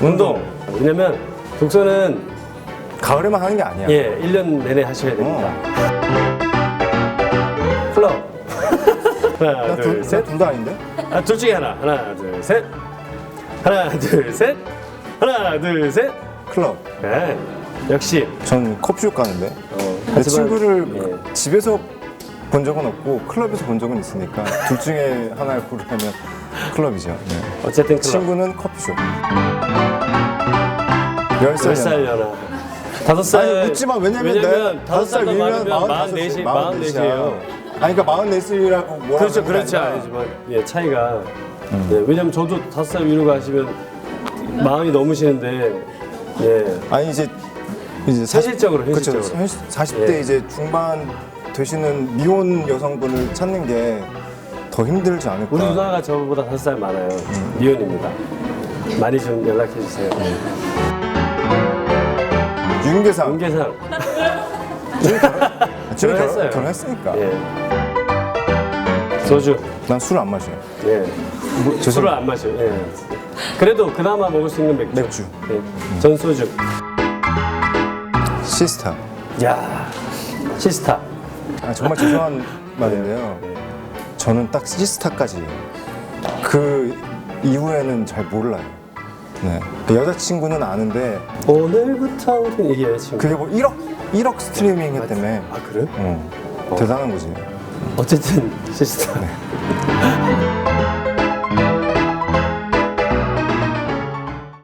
운동. 왜냐면 독서는 가을에만 하는 게 아니야. 예, 1년 내내 하셔야 됩니다. 클럽. 하나, 나 둘, 둘, 셋. 둘다 아닌데? 아, 둘 중에 하나. 하나, 둘, 셋. 하나, 둘, 셋. 하나, 둘, 셋. 클럽. 네. 역시. 전 커피숍 가는데. 어, 내 하지만- 친구를 예. 집에서 본 적은 없고 클럽에서 본 적은 있으니까 둘 중에 하나를 고르면 클럽이죠. 네. 어쨌든 클럽. 친구는 커피숍. 10살 10살 연하. 다섯 살. 아니 웃지 마 왜냐면 내 다섯 살 위면 많으면 44시 44, 44예요. 아니 그러니까 44이라고 뭐라 그렇죠, 그렇죠. 아니지만 예 차이가. 예, 왜냐면 저도 다섯 살 위로 가시면 마음이 넘으시는데 예 아니 이제 이제 현실적으로, 그렇죠. 현실적으로. 40대 예. 이제 중반 되시는 미혼 여성분을 찾는 게 더 힘들지 않을까. 우리 누나가 저보다 다섯 살 많아요. 미혼입니다. 많이 좀 연락해 주세요. 윤계상 윤계상 지금 결혼했어요. 결혼, 결혼했으니까. 예 소주 난 술 안 마셔요. 예 뭐, 술을 안 마셔. 예 그래도 그나마 먹을 수 있는 맥주. 맥주. 예. 전 소주. 시스타. 야 시스타. 아, 정말 죄송한 말인데요. 저는 딱 시스타까지예요. 그 이후에는 잘 몰라요. 네. 그 여자친구는 아는데 오늘부터 우리 이게 여자친구. 그게 뭐 1억 1억 스트리밍 했다며. 아 그래? 어. 대단한 거지. 어쨌든 시스타.